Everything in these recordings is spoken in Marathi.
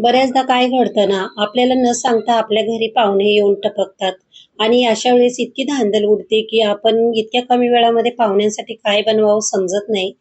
बऱ्याचदा काय घडतं ना आपल्याला न सांगता आपल्या घरी पाहुणे येऊन टपकतात. आणि अशा वेळेस इतकी धांदल उडते की आपण इतक्या कमी वेळामध्ये पाहुण्यांसाठी काय बनवावं समजत नाही.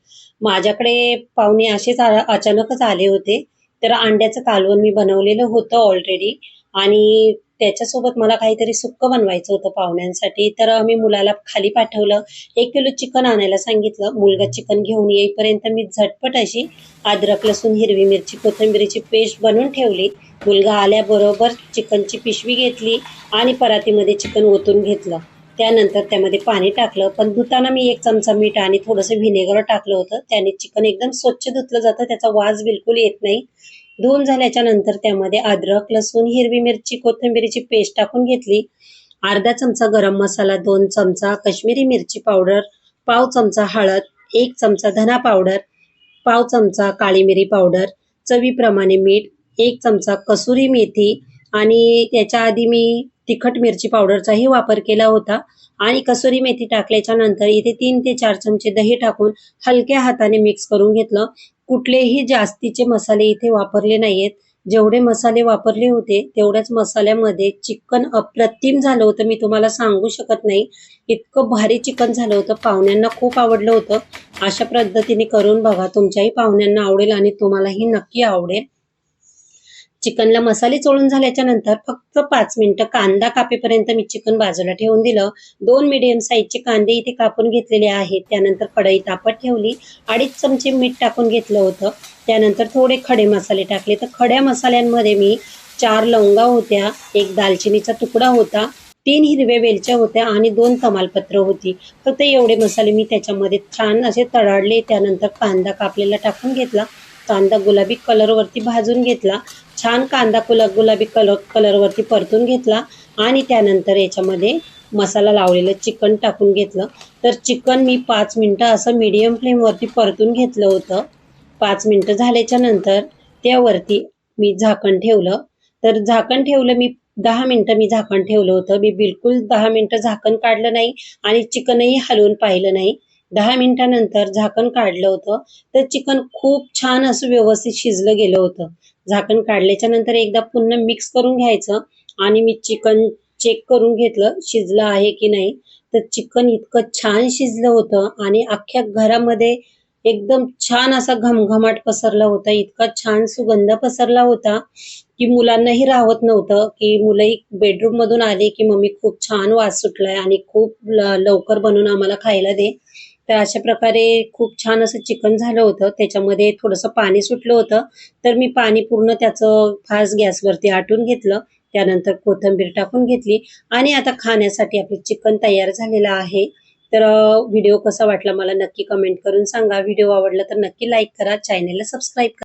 माझ्याकडे पाहुणे असेच अचानकच आले होते. तर अंड्याचं कालवण मी बनवलेलं होतं ऑलरेडी आणि त्याच्यासोबत मला काहीतरी सुक्क बनवायचं होतं पाहुण्यांसाठी. तर मी मुलाला खाली पाठवलं. एक किलो चिकन आणायला सांगितलं. मुलगा चिकन घेऊन येईपर्यंत मी झटपट अशी अद्रक लसूण हिरवी मिरची कोथिंबीरीची पेस्ट बनवून ठेवली. मुलगा आल्याबरोबर चिकनची पिशवी घेतली आणि परातीमध्ये चिकन ओतून घेतलं. त्यानंतर त्यामध्ये पाणी टाकलं. पण धुताना मी एक चमचा मीठ आणि थोडंसं व्हिनेगर टाकलं होतं. त्याने चिकन एकदम स्वच्छ धुतलं जातं. त्याचा वास बिलकुल येत नाही. धुवून झाल्याच्यानंतर त्यामध्ये अद्रक लसूण हिरवी मिरची कोथिंबीरीची पेस्ट टाकून घेतली. अर्धा चमचा गरम मसाला दोन चमचा काश्मीरी मिरची पावडर पाव चमचा हळद एक चमचा धना पावडर पाव चमचा काळी मिरी पावडर चवीप्रमाणे मीठ एक चमचा कसुरी मेथी आणि त्याच्या आधी मी तिखट मिरची पावडरचाही वापर केला होता. आणि कसुरी मेथी टाकल्याच्या नंतर इथे तीन ते चार चमचे दही टाकून हलक्या हाताने मिक्स करून घेतलं. कुठलेही जास्तीचे मसाले इथे वापरले नाहीयेत. जेवढे मसाले वापरले होते तेवढ्याच मसाल्यामध्ये चिकन अप्रतिम झालं होतं. मी तुम्हाला सांगू शकत नाही. इतकं भारी चिकन झालं होतं. पाहुण्यांना खूप आवडलं होतं. अशा पद्धतीने करून बघा. तुमच्याही पाहुण्यांना आवडेल आणि तुम्हालाही नक्की आवडेल. चिकनला मसाले चोळून झाल्याच्यानंतर फक्त पाच मिनिटं कांदा कापेपर्यंत मी चिकन बाजूला ठेवून दिलं. दोन मिडियम साईजचे कांदे इथे कापून घेतलेले आहेत. त्यानंतर कढई तापत ठेवली. अडीच चमचे मीठ टाकून घेतलं होतं. त्यानंतर थोडे खडे मसाले टाकले. तर खड्या मसाल्यांमध्ये मी चार लवंगा होत्या एक दालचिनीचा तुकडा होता तीन हिरव्या वेलच्या होत्या आणि दोन तमालपत्र होती. फक्त एवढे मसाले मी त्याच्यामध्ये छान असे तळाडले. त्यानंतर कांदा कापलेला टाकून घेतला. कांदा गुलाबी कलरवरती भाजून घेतला. छान कांदा कुला गुलाबी कलर कलरवरती परतून घेतला आणि त्यानंतर याच्यामध्ये मसाला लावलेलं चिकन टाकून घेतलं. तर चिकन मी पाच मिनटं असं मीडियम फ्लेमवरती परतून घेतलं होतं. पाच मिनटं झाल्याच्यानंतर त्यावरती मी झाकण ठेवलं. तर झाकण ठेवलं मी दहा मिनटं मी झाकण ठेवलं होतं. मी बिलकुल दहा मिनटं झाकण काढलं नाही आणि चिकनही हलवून पाहिलं नाही. दहा मिनिटानंतर झाकण काढलं होतं. तर चिकन खूप छान असं व्यवस्थित शिजलं गेलं होतं. झाकण काढल्याच्या नंतर एकदा पुन्हा मिक्स करून घ्यायचं आणि मी चिकन चेक करून घेतलं शिजलं आहे की नाही. तर चिकन इतकं छान शिजलं होतं आणि अख्ख्या घरामध्ये एकदम छान असा घमघमाट पसरला होता. इतका छान सुगंध पसरला होता की मुलांनाही राहत नव्हतं की मुलंही बेडरूम मधून आले की मम्मी खूप छान वास सुटलाय आणि खूप लवकर बनवून आम्हाला खायला दे. तर अशा प्रकारे खूप छान असं चिकन झालं होतं. त्याच्यामध्ये थोडंसं पाणी सुटलं होतं. तर मी पाणी पूर्ण त्याचं फास्ट गॅसवरती आटून घेतलं. त्यानंतर कोथिंबीर टाकून घेतली. आणि आता खाण्यासाठी आपलं चिकन तयार झालेलं आहे. तर व्हिडिओ कसा वाटला मला नक्की कमेंट करून सांगा. व्हिडिओ आवडला तर नक्की लाईक करा. चॅनेलला सबस्क्राईब करा